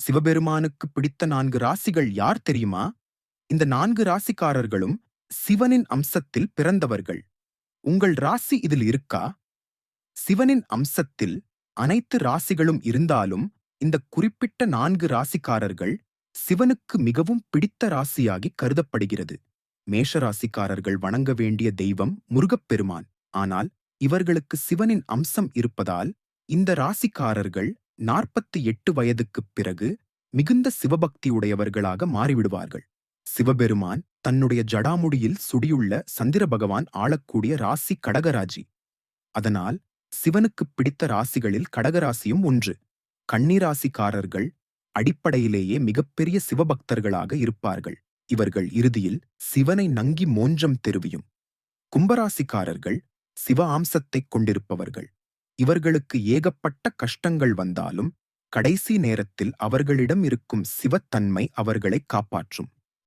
சிவபெருமானுக்கு பிடித்த நான்கு ராசிகள் யார் தெரியுமா? இந்த நான்கு ராசிக்காரர்களும் சிவனின் அம்சத்தில் பிறந்தவர்கள். உங்கள் ராசி இதில் இருக்கா? சிவனின் அம்சத்தில் அனைத்து ராசிகளும் இருந்தாலும் இந்த குறிப்பிட்ட நான்கு ராசிக்காரர்கள் சிவனுக்கு மிகவும் பிடித்த ராசியாகி கருதப்படுகிறது. மேஷ ராசிக்காரர்கள் வணங்க வேண்டிய தெய்வம் முருகப்பெருமான். ஆனால் இவர்களுக்கு சிவனின் அம்சம் இருப்பதால் இந்த ராசிக்காரர்கள் நாற்பத்தி எட்டு வயதுக்குப் பிறகு மிகுந்த சிவபக்தியுடையவர்களாக மாறிவிடுவார்கள். சிவபெருமான் தன்னுடைய ஜடாமுடியில் சுடியுள்ள சந்திர பகவான் ஆளக்கூடிய ராசி கடகராஜி. அதனால் சிவனுக்குப் பிடித்த ராசிகளில் கடகராசியும் ஒன்று. கன்னிராசிக்காரர்கள் அடிப்படையிலேயே மிகப்பெரிய சிவபக்தர்களாக இருப்பார்கள். இவர்கள் இறுதியில் சிவனை நங்கி மோஞ்சம் தெருவியும். கும்பராசிக்காரர்கள் சிவ ஆம்சத்தைக் கொண்டிருப்பவர்கள். இவர்களுக்கு ஏகப்பட்ட கஷ்டங்கள் வந்தாலும் கடைசி நேரத்தில் அவர்களிடம் இருக்கும் சிவத்தன்மை அவர்களை காப்பாற்றும்.